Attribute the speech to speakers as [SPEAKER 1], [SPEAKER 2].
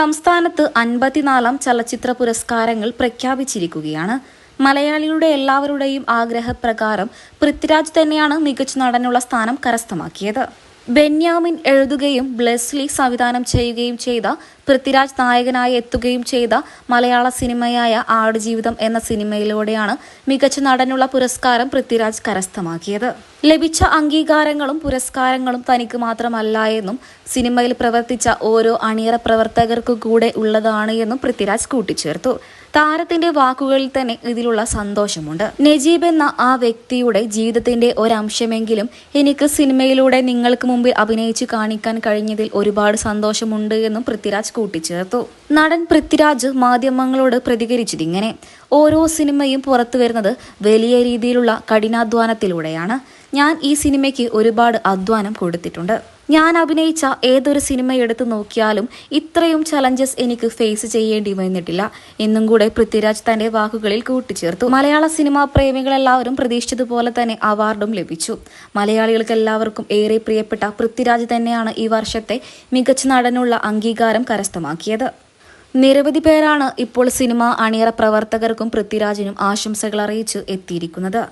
[SPEAKER 1] സംസ്ഥാനത്ത് അൻപത്തിനാലാം ചലച്ചിത്ര പുരസ്കാരങ്ങൾ പ്രഖ്യാപിച്ചിരിക്കുകയാണ്. മലയാളികളുടെ എല്ലാവരുടെയും ആഗ്രഹപ്രകാരം പൃഥ്വിരാജ് തന്നെയാണ് മികച്ച നടനുള്ള സ്ഥാനം കരസ്ഥമാക്കിയത്. ബെന്യാമിൻ എഴുതുകയും ബ്ലെസ്ലി സംവിധാനം ചെയ്യുകയും ചെയ്ത പൃഥ്വിരാജ് നായകനായി എത്തുകയും ചെയ്ത മലയാള സിനിമയായ ആടുജീവിതം എന്ന സിനിമയിലൂടെയാണ് മികച്ച നടനുള്ള പുരസ്കാരം പൃഥ്വിരാജ് കരസ്ഥമാക്കിയത്. ലഭിച്ച അംഗീകാരങ്ങളും പുരസ്കാരങ്ങളും തനിക്ക് മാത്രമല്ല എന്നും സിനിമയിൽ പ്രവർത്തിച്ച ഓരോ അണിയറ പ്രവർത്തകർക്കു കൂടെ ഉള്ളതാണ് എന്നും പൃഥ്വിരാജ് കൂട്ടിച്ചേർത്തു. താരത്തിന്റെ വാക്കുകളിൽ തന്നെ ഇതിലുള്ള സന്തോഷമുണ്ട്. നജീബ് എന്ന ആ വ്യക്തിയുടെ ജീവിതത്തിന്റെ ഒരംശമെങ്കിലും എനിക്ക് സിനിമയിലൂടെ നിങ്ങൾക്ക് മുമ്പിൽ അഭിനയിച്ചു കാണിക്കാൻ കഴിഞ്ഞതിൽ ഒരുപാട് സന്തോഷമുണ്ട് എന്നും പൃഥ്വിരാജ് കൂട്ടിച്ചേർത്തു. നടൻ പൃഥ്വിരാജ് മാധ്യമങ്ങളോട് പ്രതികരിച്ചതിങ്ങനെ ഓരോ സിനിമയും പുറത്തു വരുന്നത് വലിയ രീതിയിലുള്ള കഠിനാധ്വാനത്തിലൂടെയാണ്. ഞാൻ ഈ സിനിമയ്ക്ക് ഒരുപാട് അധ്വാനം കൊടുത്തിട്ടുണ്ട്. ഞാൻ അഭിനയിച്ച ഏതൊരു സിനിമ എടുത്തു നോക്കിയാലും ഇത്രയും ചലഞ്ചസ് എനിക്ക് ഫേസ് ചെയ്യേണ്ടി വന്നിട്ടില്ല. എന്നും കൂടെ പൃഥ്വിരാജ് തന്റെ വാക്കുകളിൽ കൂട്ടിച്ചേർത്തു. മലയാള സിനിമാ പ്രേമികളെല്ലാവരും പ്രതീക്ഷിച്ചതുപോലെ തന്നെ അവാർഡും ലഭിച്ചു. മലയാളികൾക്ക് എല്ലാവർക്കും ഏറെ പ്രിയപ്പെട്ട പൃഥ്വിരാജ് തന്നെയാണ് ഈ വർഷത്തെ മികച്ച നടനുള്ള അംഗീകാരം കരസ്ഥമാക്കിയത്. നിരവധി പേരാണ് ഇപ്പോൾ സിനിമ അണിയറ പ്രവർത്തകർക്കും പൃഥ്വിരാജിനും ആശംസകൾ അറിയിച്ച് എത്തിയിരിക്കുന്നത്.